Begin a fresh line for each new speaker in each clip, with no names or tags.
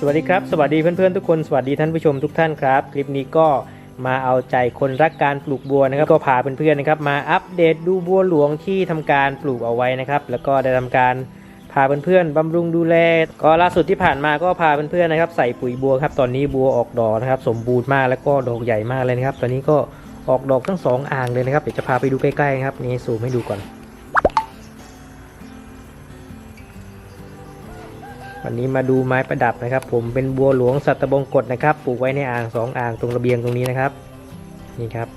สวัสดีครับ สวัสดีเพื่อนๆทุกคนสวัสดีท่านผู้ชมทุกท่านครับ คลิปนี้ก็มาเอาใจคนรักการปลูกบัวนะครับก็พาเพื่อนๆนะครับมาอัปเดตดูบัวหลวงที่ทำการปลูกเอาไว้นะครับ แล้วก็ได้ทำการพาเพื่อนๆบำรุงดูแลก็ล่าสุดที่ผ่านมาก็พาเพื่อนๆนะครับ ใส่ปุ๋ยบัวครับตอนนี้บัวออกดอกนะครับ สมบูรณ์มากแล้วก็ดอกใหญ่มากเลยนะครับ ตอนนี้ก็ออกดอกทั้งสองอ่างเลยนะครับเดี๋ยวจะพาไปดูใกล้ๆครับนี่ซูมให้ดูก่อน วันนี้มาดูไม้ประดับนะครับ ผมเป็นบัวหลวงสัตบงกฎนะครับ ปลูกไว้ในอ่างสองอ่างตรงระเบียงตรงนี้นะครับ นี่ครับ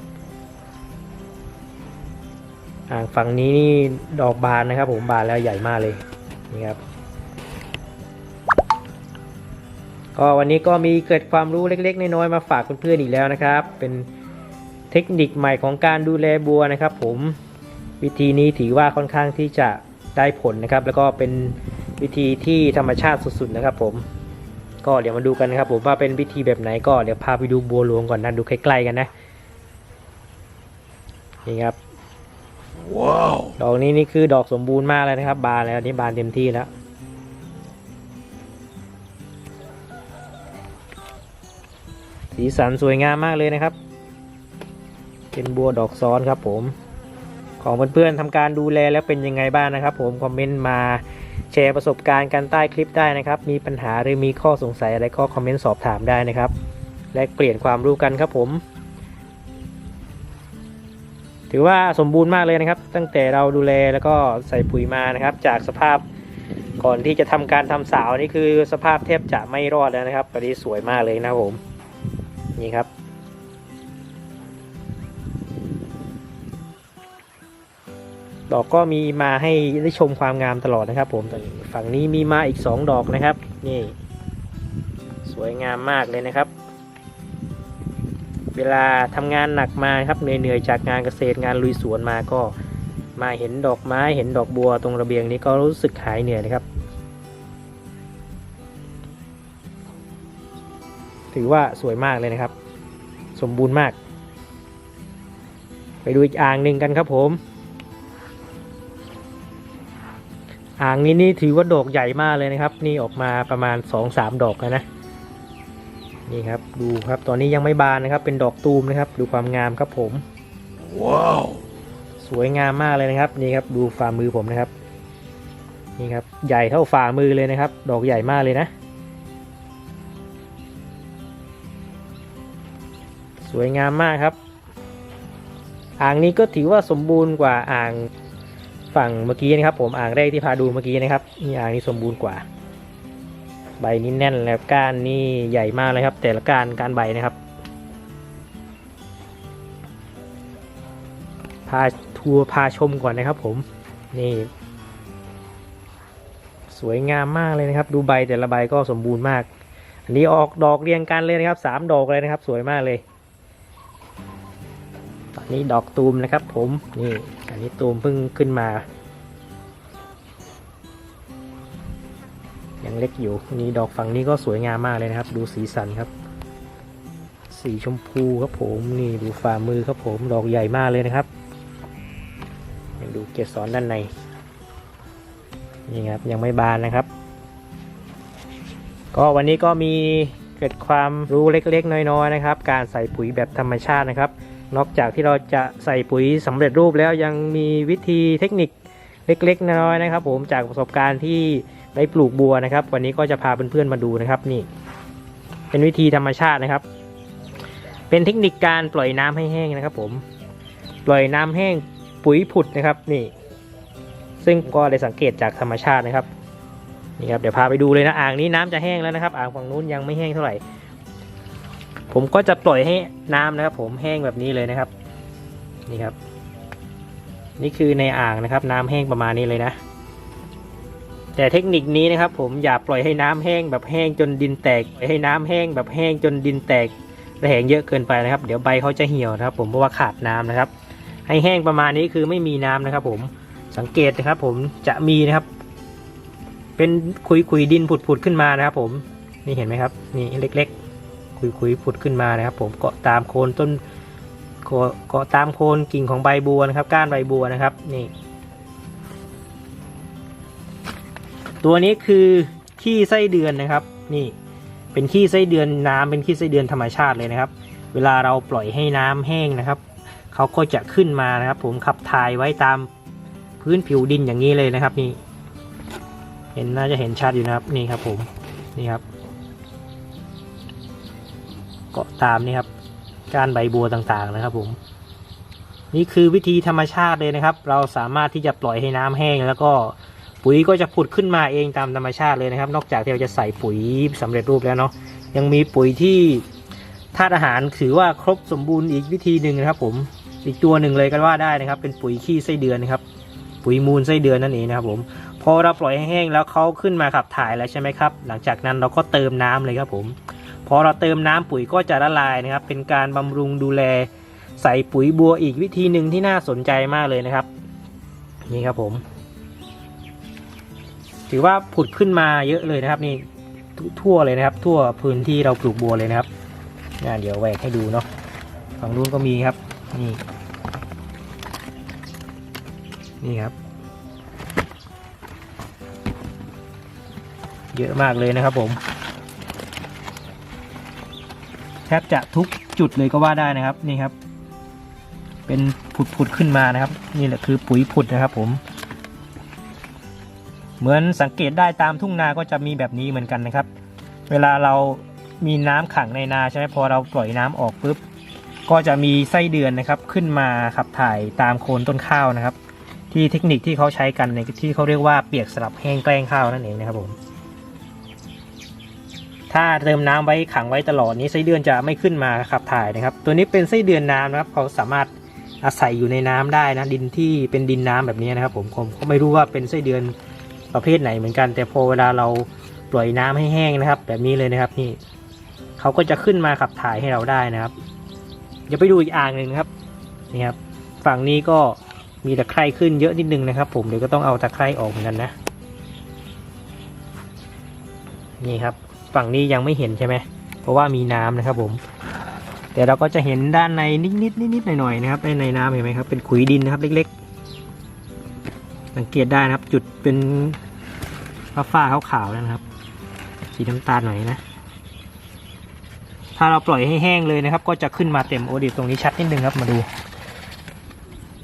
อ่างฝั่งนี้นี่ดอกบานนะครับ ผมบานแล้วใหญ่มากเลยนี่ครับก็วันนี้ก็มีเกิดความรู้เล็ก ๆ น้อยๆมาฝากเพื่อนๆอีกแล้วนะครับ เป็นเทคนิคใหม่ของการดูแลบัวนะครับ ผมวิธีนี้ถือว่าค่อนข้างที่จะได้ผลนะครับ แล้วก็เป็น วิธีที่ธรรมชาติสุดๆนะครับ ผมก็เดี๋ยวมาดูกันนะครับ ผมว่าเป็นวิธีแบบไหนก็เดี๋ยวพาไปดูบัวหลวงก่อนนะดูใกล้ๆกันนะนี่ครับ
ว้าว
ดอกนี้นี่คือดอกสมบูรณ์มากเลยนะครับ บานแล้วนี่บานเต็มที่แล้วสีสันสวยงามมากเลยนะครับ เป็นบัวดอกซ้อนครับผม ของเพื่อนๆทำการดูแลแล้วเป็นยังไงบ้างนะครับ ผมคอมเมนต์มา แชร์ประสบการณ์กันใต้คลิปได้นะครับ มีปัญหาหรือมีข้อสงสัยอะไรก็คอมเมนต์สอบถามได้นะครับ และเปลี่ยนความรู้กันครับผม ถือว่าสมบูรณ์มากเลยนะครับ ตั้งแต่เราดูแลแล้วก็ใส่ปุ๋ยมานะครับ จากสภาพก่อนที่จะทำการทำสาวนี่คือสภาพแทบจะไม่รอดแล้วนะครับตอนนี้สวยมากเลยนะครับผม นี่ครับ ดอกก็มีมาให้ได้ชมความงามตลอดนะครับ ผมฝั่งนี้มีมาอีก 2 ดอกนะครับ นี่ สวยงามมากเลยนะครับ เวลาทำงานหนักมาครับเหนื่อยๆจากงานเกษตรงานลุยสวนมาก็มาเห็นดอกไม้เห็นดอกบัวตรงระเบียงนี้ก็รู้สึกหายเหนื่อยนะครับ ถือว่าสวยมากเลยนะครับ สมบูรณ์มาก ไปดูอีกอ่างหนึ่งกันครับผม อ่างนี้นี่ถือว่าดอกใหญ่มากเลยนะครับ นี่ออกมาประมาณ2อสามดอกแล้วนะนี่ครับดูครับตอนนี้ยังไม่บานนะครับ เป็นดอกตูมนะครับ ดูความงามครับผม
ว้าว
สวยงามมากเลยนะครับ นี่ครับดูฝ่ามือผมนะครับ นี่ครับใหญ่เท่าฝ่ามือเลยนะครับ ดอกใหญ่มากเลยนะ สวยงามมากครับ อ่างนี้ก็ถือว่าสมบูรณ์กว่าอ่าง ฝั่งเมื่อกี้นะครับ ผมอ่างแรกที่พาดูเมื่อกี้นะครับนี่อ่างนี้สมบูรณ์กว่า ใบนี้แน่นแล้วก้านนี่ใหญ่มากเลยครับ แต่ละก้านก้านใบนะครับ พาทัวร์พาชมก่อนนะครับ ผมนี่ สวยงามมากเลยนะครับ ดูใบแต่ละใบก็สมบูรณ์มาก อันนี้ออกดอกเรียงกันเลยนะครับสามดอกเลยนะครับ สวยมากเลย นี้ดอกตูมนะครับ ผมนี่อันนี้ตูมเพิ่งขึ้นมา ยังเล็กอยู่นี่ดอกฝั่งนี้ก็สวยงามมากเลยนะครับ ดูสีสันครับ สีชมพูครับผมนี่ดูฝ่ามือครับผมดอกใหญ่มากเลยนะครับดูเกสรด้านในนี่ครับยังไม่บานนะครับ ก็วันนี้ก็มีเกิดความรู้เล็กๆ น้อยๆนะครับ การใส่ปุ๋ยแบบธรรมชาตินะครับ นอกจากที่เราจะใส่ปุ๋ยสำเร็จรูปแล้วยังมีวิธีเทคนิคเล็กๆน้อยๆนะครับ ผมจากประสบการณ์ที่ได้ปลูกบัวนะครับ วันนี้ก็จะพาเพื่อนๆมาดูนะครับนี่ เป็นวิธีธรรมชาตินะครับ เป็นเทคนิคการปล่อยน้ำให้แห้งนะครับ ผมปล่อยน้ำแห้งปุ๋ยผุดนะครับนี่ ซึ่งก็ได้สังเกตจากธรรมชาตินะครับนี่ครับเดี๋ยวพาไปดูเลยนะอ่างนี้น้ำจะแห้งแล้วนะครับ อ่างฝั่งนู้นยังไม่แห้งเท่าไหร่ ผมก็จะปล่อยให้น้ำนะครับ ผมแห้งแบบนี้เลยนะครับ นี่ครับ นี่คือในอ่างนะครับ น้ำแห้งประมาณนี้เลยนะ แต่เทคนิคนี้นะครับ ผมอย่าปล่อยให้น้ำแห้งแบบแห้งจนดินแตกปล่อยให้น้ำแห้งแบบแห้งจนดินแตกระแหงเยอะเกินไปนะครับ เดี๋ยวใบเขาจะเหี่ยวนะครับ ผมเพราะว่าขาดน้ำนะครับ ให้แห้งประมาณนี้คือไม่มีน้ำนะครับ ผมสังเกตนะครับ ผมจะมีนะครับ เป็นคุยคุยๆดินผุดผุดๆขึ้นมานะครับ ผมนี่เห็นไหมครับ นี่เล็ก ๆ คุยคุยๆผุดขึ้นมานะครับ ผมเกาะตามโคนต้นเกาะตามโคนกิ่งของใบบัวนะครับ ก้านใบบัวนะครับนี่ ตัวนี้คือขี้ไส้เดือนนะครับ นี่ เป็นขี้ไส้เดือนน้ำเป็นขี้ไส้เดือนธรรมชาติเลยนะครับ เวลาเราปล่อยให้น้ำแห้งนะครับเขาก็จะขึ้นมานะครับ ผมขับถ่ายไว้ตามพื้นผิวดินอย่างนี้เลยนะครับนี่ เห็นน่าจะเห็นชัดอยู่นะครับนี่ครับผมนี่ครับ เกาะตามนี่ครับก้านใบบัวต่างๆนะครับผม นี่คือวิธีธรรมชาติเลยนะครับ เราสามารถที่จะปล่อยให้น้ำแห้ง แล้วก็ปุ๋ยก็จะผุดขึ้นมาเองตามธรรมชาติเลยนะครับ นอกจากที่เราจะใส่ปุ๋ยสำเร็จรูปแล้วเนาะยังมีปุ๋ยที่ธาตุอาหารถือว่าครบสมบูรณ์อีกวิธีหนึ่งนะครับ ผมอีกตัวหนึ่งเลยก็ว่าได้นะครับ เป็นปุ๋ยขี้ไส้เดือนนะครับ ปุ๋ยมูลไส้เดือนนั่นเองนะครับ ผมพอเราปล่อยให้แห้งแล้วเขาขึ้นมาขับถ่ายแล้วใช่ไหมครับ หลังจากนั้นเราก็เติมน้ำเลยครับผม พอเราเติมน้ำปุ๋ยก็จะละลายนะครับ เป็นการบำรุงดูแลใส่ปุ๋ยบัวอีกวิธีหนึ่งที่น่าสนใจมากเลยนะครับ นี่ครับผม ถือว่าผุดขึ้นมาเยอะเลยนะครับนี่ททั่วเลยนะครับ ทั่วพื้นที่เราปลูกบัวเลยนะครับน่าเดี๋ยวแหวกให้ดูเนาะฝั่งนู้นก็มีครับ นี่ นี่ครับ เยอะมากเลยนะครับผม แทบจะทุกจุดเลยก็ว่าได้นะครับนี่ครับ เป็นผุดๆขึ้นมานะครับ นี่แหละคือปุ๋ยผุดนะครับ ผม เหมือนสังเกตได้ตามทุ่งนาก็จะมีแบบนี้เหมือนกันนะครับ เวลาเรามีน้ำขังในนาใช่ไหมพอเราปล่อยน้ำออกปุ๊บก็จะมีไส้เดือนนะครับขึ้นมาขับถ่ายตามโคนต้นข้าวนะครับ ที่เทคนิคที่เขาใช้กันในที่เขาเรียกว่าเปียกสลับแห้งแกล้งข้าวนั่นเองนะครับผม ถ้าเติมน้ำไว้ขังไว้ตลอดนี้ไส้เดือนจะไม่ขึ้นมาขับถ่ายนะครับ ตัวนี้เป็นไส้เดือนน้ำนะครับเขาสามารถอาศัยอยู่ในน้ำได้นะดินที่เป็นดินน้ำแบบนี้นะครับ ผมผมก็ไม่รู้ว่าเป็นไส้เดือนประเภทไหนเหมือนกัน แต่พอเวลาเราปล่อยน้ำให้แห้งนะครับ แบบนี้เลยนะครับนี่เขาก็จะขึ้นมาขับถ่ายให้เราได้นะครับเดี๋ยวไปดูอีกอ่างหนึ่งนะครับนี่ครับฝั่งนี้ก็มีตะไคร่ขึ้นเยอะนิดนึงนะครับ ผมเดี๋ยวก็ต้องเอาตะไคร่ออกเหมือนกันนะ นี่ครับ ฝั่งนี้ยังไม่เห็นใช่ไหมเพราะว่ามีน้ำนะครับ ผม แต่เราก็จะเห็นด้านในนิดนิดนิดนิดหน่อยหน่อยๆนะครับในในน้ำเห็นไหมครับ เป็นขุยดินนะครับ เล็ก ๆ สังเกตได้นะครับ จุดเป็นฟ้าฟ้าขาวๆนะครับ สีน้ำตาลหน่อยนะ ถ้าเราปล่อยให้แห้งเลยนะครับ ก็จะขึ้นมาเต็มโอดิตรงนี้ชัดนิดนึงครับมาดู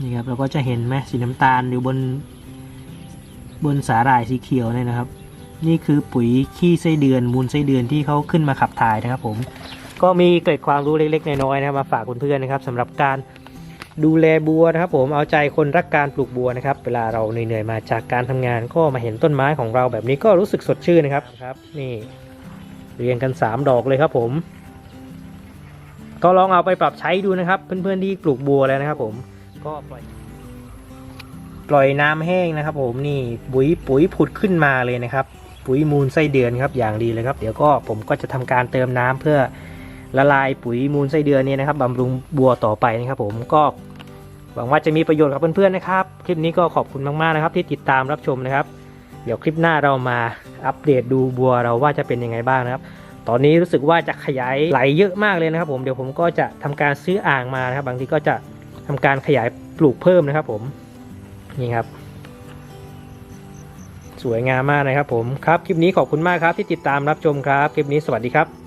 นี่ครับเราก็จะเห็นไหมสีน้ำตาลอยู่บนบนสาหร่ายสีเขียวเนี่ยนะครับ นี่คือปุ๋ยขี้ไส้เดือนมูลไส้เดือนที่เขาขึ้นมาขับถ่ายนะครับ ผม ก็มีเกร็ดความรู้เล็กๆน้อยๆนะครับมาฝากเพื่อนๆนะครับสำหรับการดูแลบัวนะครับ ผมเอาใจคนรักการปลูกบัวนะครับ เวลาเราเหนื่อยๆมาจากการทำงานก็มาเห็นต้นไม้ของเราแบบนี้ก็รู้สึกสดชื่นนะครับครับ นี่ เรียงกัน 3 ดอกเลยครับ ผม ก็ลองเอาไปปรับใช้ดูนะครับ เพื่อนๆที่ปลูกบัวแล้วนะครับ ผมก็ปล่อยปล่อยน้ำแห้งนะครับ ผมนี่ปุ๋ยปุ๋ยผุดขึ้นมาเลยนะครับ ปุ๋ยมูลไส้เดือนครับอย่างดีเลยครับ เดี๋ยวก็ผมก็จะทำการเติมน้ำเพื่อละลายปุ๋ยมูลไส้เดือนนี้นะครับบำรุงบัวต่อไปนะครับ ผมก็หวังว่าจะมีประโยชน์กับเพื่อนๆนะครับ คลิปนี้ก็ขอบคุณมากๆนะครับ ที่ติดตามรับชมนะครับ เดี๋ยวคลิปหน้าเรามาอัปเดตดูบัวเราว่าจะเป็นยังไงบ้างนะครับ ตอนนี้รู้สึกว่าจะขยายไหลเยอะมากเลยนะครับ ผมเดี๋ยวผมก็จะทำการซื้ออ่างมานะครับ บางทีก็จะทำการขยายปลูกเพิ่มนะครับ ผมนี่ครับ สวยงามมากนะครับผมครับคลิปนี้ขอบคุณมากครับที่ติดตามรับชมครับ คลิปนี้สวัสดีครับ